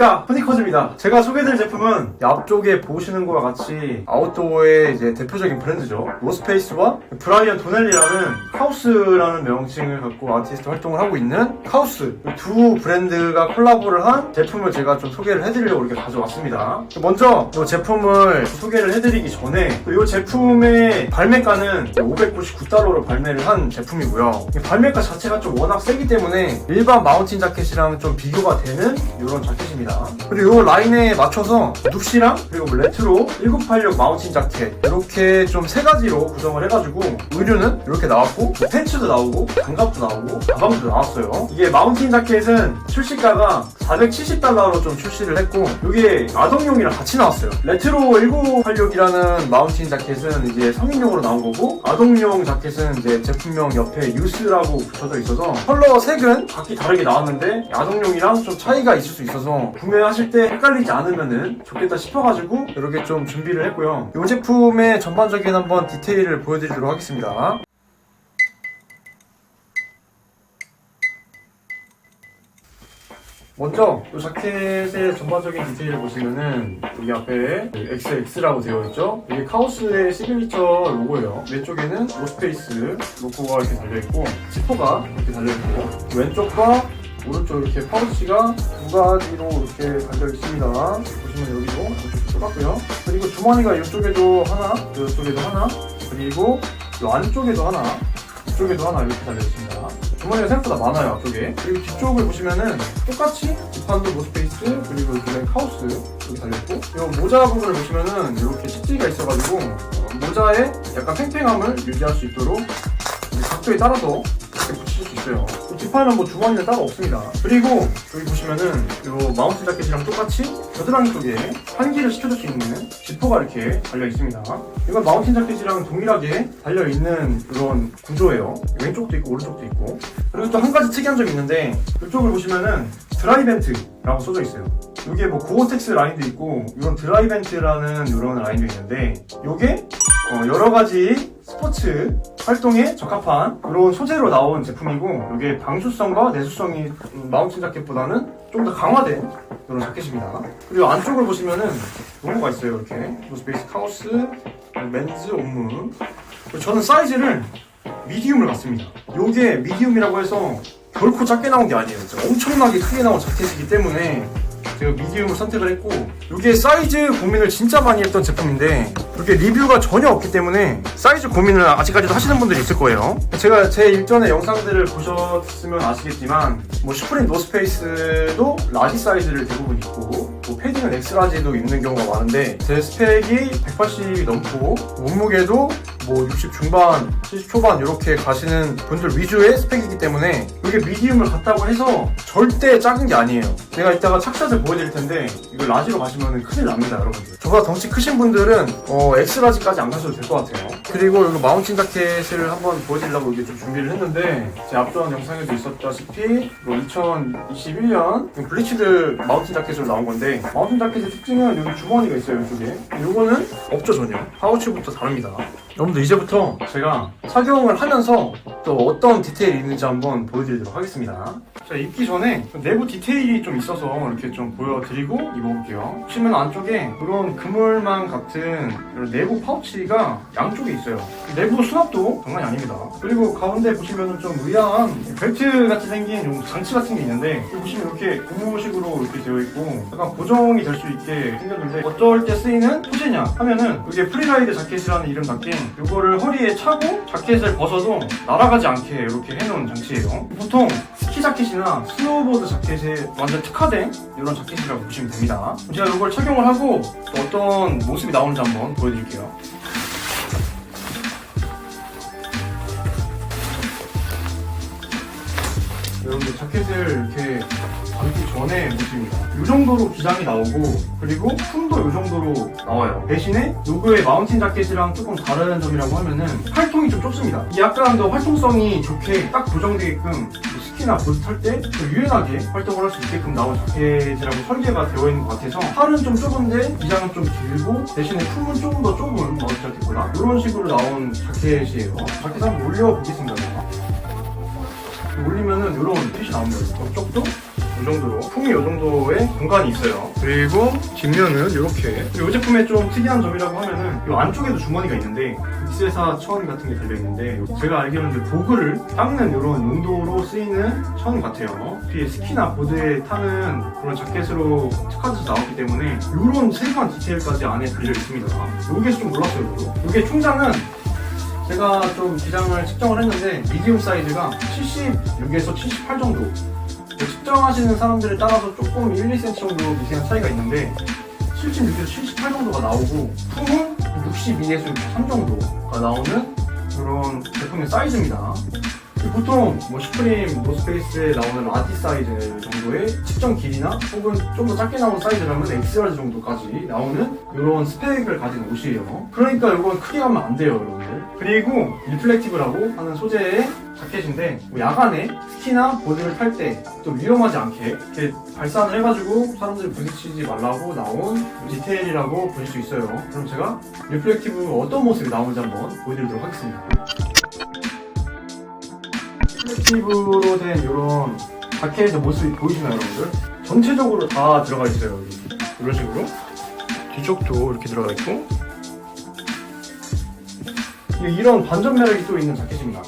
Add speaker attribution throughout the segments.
Speaker 1: 안녕하십니까. 포니커즈입니다. 제가 소개해드릴 제품은 이 앞쪽에 보시는 것과 같이 아웃도어의 이제 대표적인 브랜드죠. 로스페이스와 브라이언 도넬리라는 카우스라는 명칭을 갖고 아티스트 활동을 하고 있는 카우스. 이두 브랜드가 콜라보를 한 제품을 제가 좀 소개를 해드리려고 이렇게 가져왔습니다. 먼저 이 제품을 소개를 해드리기 전에 이 제품의 발매가는 599달러로 발매를 한 제품이고요. 이 발매가 자체가 좀 워낙 세기 때문에 일반 마운틴 자켓이랑 좀 비교가 되는 이런 자켓입니다. 그리고 이 라인에 맞춰서 눕시랑 그리고 레트로 1986 마운틴 자켓 이렇게 좀 세 가지로 구성을 해가지고 의류는 이렇게 나왔고 팬츠도 나오고 장갑도 나오고 가방도 나왔어요. 이게 마운틴 자켓은 출시가가 470달러로 좀 출시를 했고 이게 아동용이랑 같이 나왔어요. 레트로 1986이라는 마운틴 자켓은 이제 성인용으로 나온 거고 아동용 자켓은 이제 제품명 옆에 유스라고 붙여져 있어서 컬러 색은 각기 다르게 나왔는데 아동용이랑 좀 차이가 있을 수 있어서 구매하실 때 헷갈리지 않으면 좋겠다 싶어가지고 이렇게 좀 준비를 했고요. 이 제품의 전반적인 한번 디테일을 보여드리도록 하겠습니다. 먼저 이 자켓의 전반적인 디테일을 보시면은 여기 앞에 XX라고 되어 있죠. 이게 카오스의 시그니처 로고예요. 왼쪽에는 노스페이스 로고가 이렇게 달려 있고 지퍼가 이렇게 달려 있고 왼쪽과 오른쪽 이렇게 파우치가 두 가지로 이렇게 달려 있습니다. 보시면 여기도 이렇게 똑같고요. 그리고 주머니가 이쪽에도 하나, 이쪽에도 하나, 그리고 이 안쪽에도 하나, 이쪽에도 하나 이렇게 달려 있습니다. 주머니가 생각보다 많아요 앞쪽에 그리고 뒤쪽을 보시면은 똑같이 지판도 노스페이스 그리고 이쪽에 카우스 여기 달려 있고 이 모자 부분을 보시면은 이렇게 식지가 있어가지고 어, 모자에 약간 팽팽함을 유지할 수 있도록 이 각도에 따라서 이렇게 붙이실 수 있어요 이 뒷판은 뭐 주머니는 따로 없습니다. 그리고 여기 보시면은 이 마운트 자켓이랑 똑같이 겨드랑이 쪽에 환기를 시켜줄 수 있는 지퍼가 이렇게 달려 있습니다. 이건 마운틴 자켓이랑 동일하게 달려 있는 그런 구조예요. 왼쪽도 있고 오른쪽도 있고. 그리고 또 한 가지 특이한 점이 있는데 이쪽을 보시면은 드라이 벤트라고 써져 있어요. 이게 뭐 고어텍스 라인도 있고 이런 드라이 벤트라는 이런 라인도 있는데 이게 어, 여러 가지 스포츠 활동에 적합한 그런 소재로 나온 제품이고 이게 방수성과 내수성이 음, 마운틴 자켓보다는 좀 더 강화된 이런 자켓입니다. 그리고 안쪽을 보시면은 로고가 있어요. 이렇게 노스페이스 카우스, 맨즈 옴무. 저는 사이즈를 미디움을 갖습니다. 이게 미디움이라고 해서 결코 작게 나온 게 아니에요. 엄청나게 크게 나온 자켓이기 때문에 제가 미디움을 선택을 했고 이게 사이즈 고민을 진짜 많이 했던 제품인데 이게 리뷰가 전혀 없기 때문에 사이즈 고민을 아직까지도 하시는 분들이 있을 거예요 제가 제 일전의 영상들을 보셨으면 아시겠지만 뭐 슈프림 노스페이스도 라지 사이즈를 대부분 입고 뭐 패딩은 엑스라지도 입는 경우가 많은데 제 스펙이 180이 넘고 몸무게도 뭐 60 중반, 70 초반 이렇게 가시는 분들 위주의 스펙이기 때문에 이게 미디움을 갖다고 해서 절대 작은 게 아니에요. 제가 이따가 착샷을 보여드릴 텐데 이거 라지로 가시면 큰일 납니다, 여러분들. 저보다 덩치 크신 분들은 어, 엑스라지까지 안 가셔도 될 것 같아요. 그리고 이거 마운틴 자켓을 한번 보여드리려고 이게 좀 준비를 했는데 제 앞전 영상에도 있었다시피 2021년 블리치드 마운틴 자켓으로 나온 건데 마운틴 자켓의 특징은 여기 주머니가 있어요, 이쪽에. 이거는 없죠, 전혀. 파우치부터 다릅니다. 여러분들 이제부터 제가 착용을 하면서 또 어떤 디테일이 있는지 한번 보여드리도록 하겠습니다. 자, 입기 전에 내부 디테일이 좀 있어서 이렇게 좀 보여드리고 입어볼게요. 보시면 안쪽에 그런 그물망 같은 이런 내부 파우치가 양쪽에 있어요. 내부 수납도 장난이 아닙니다. 그리고 가운데 보시면 좀 의아한 벨트 같이 생긴 좀 장치 같은 게 있는데 보시면 이렇게 고무식으로 이렇게 되어 있고 약간 고정이 될 수 있게 생겼는데 어떨 때 쓰이는 소재냐 하면은 이게 프리라이드 자켓이라는 이름답게 이거를 허리에 차고 자켓을 벗어도 날아 가지 않게 이렇게 해놓은 장치예요. 보통 스키 자켓이나 스노우보드 자켓에 완전 특화된 이런 자켓이라고 보시면 됩니다. 제가 이걸 착용을 하고 또 어떤 모습이 나오는지 한번 보여드릴게요. 여러분들 자켓을 이렇게 감기 전에 모습입니다. 이 정도로 기장이 나오고 그리고 품도 이 정도로 나와요. 대신에 요거의 마운틴 자켓이랑 조금 다른 점이라고 하면은 활동이 좀 좁습니다. 이 약간 더 활동성이 좋게 딱 고정되게끔 뭐 스키나 보드 탈때 유연하게 활동을 할 수 있게끔 나온 자켓이라고 설계가 되어 있는 것 같아서 팔은 좀 좁은데 기장은 좀 길고 대신에 품은 조금 더 좁은 마운틴 자켓보다 이런 식으로 나온 자켓이에요. 자켓 한번 올려보겠습니다. 올리면은 이런 핏이 나옵니다. 옆쪽도 이 정도로 품이 이 정도의 공간이 있어요. 그리고 뒷면은 이렇게 이 제품의 좀 특이한 점이라고 하면은 이 안쪽에도 주머니가 있는데 엑세사 천 같은 게 달려 있는데 제가 알기로는 도구를 닦는 이런 용도로 쓰이는 천 같아요. 뒤에 스키나 보드에 타는 그런 자켓으로 특화돼서 나왔기 때문에 이런 세부한 디테일까지 안에 달려 있습니다. 이게 좀 몰랐어요. 이게 총장은 제가 좀 기장을 측정을 했는데 미디움 사이즈가 76에서 78 정도. 그 측정하시는 사람들에 따라서 조금 1, 2cm 정도 미세한 차이가 있는데 76에서 78 정도가 나오고 품은 62에서 63 정도가 나오는 그런 제품의 사이즈입니다 보통 뭐 슈프림, 노스페이스에 나오는 아티 사이즈 정도의 측정 길이나 혹은 좀 더 작게 나오는 사이즈라면 엑스라지 정도까지 나오는 이런 스펙을 가진 옷이에요. 그러니까 이건 크게 가면 안 돼요, 여러분들. 그리고 리플렉티브라고 하는 소재의 자켓인데 뭐 야간에 스키나 보드를 탈 때 좀 위험하지 않게 이렇게 발산을 해가지고 사람들이 부딪히지 말라고 나온 디테일이라고 보실 수 있어요. 그럼 제가 리플렉티브 어떤 모습이 나오는지 한번 보여드리도록 하겠습니다. 리플렉티브로 된 이런 자켓의 모습이 보이시나요, 여러분들? 전체적으로 다 들어가 있어요, 여기. 이런 식으로. 뒤쪽도 이렇게 들어가 있고. 이- 이런 반전 매력이 또 있는 자켓입니다.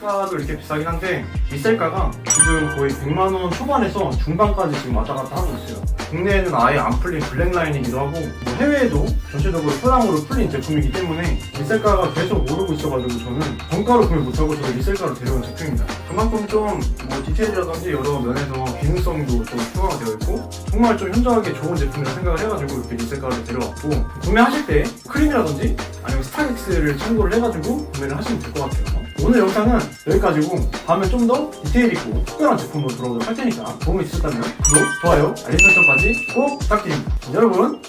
Speaker 1: 가도 이렇게 비싸긴 한데 리셀가가 지금 거의 100만 원 초반에서 중반까지 지금 왔다 갔다 하고 있어요. 국내에는 아예 안 풀린 블랙 라인이기도 하고 뭐 해외에도 전체적으로 소량으로 풀린 제품이기 때문에 리셀가가 계속 오르고 있어가지고 저는 정가로 구매 못하고 저는 리셀가로 데려온 제품입니다. 그만큼 좀 뭐 디테일이라든지 여러 면에서 기능성도 좀 추가가 되어 있고 정말 좀 현저하게 좋은 제품이라 생각을 해가지고 이렇게 리셀가를 데려왔고 구매하실 때 크림이라든지 아니면 스타렉스를 참고를 해가지고 구매를 하시면 될 것 같아요. 오늘 영상은 여기까지고 다음에 좀 더 디테일 있고 특별한 제품으로 돌아오도록 할 테니까 도움이 있으셨다면 구독, 좋아요, 알림 설정까지 꼭 부탁드립니다. 여러분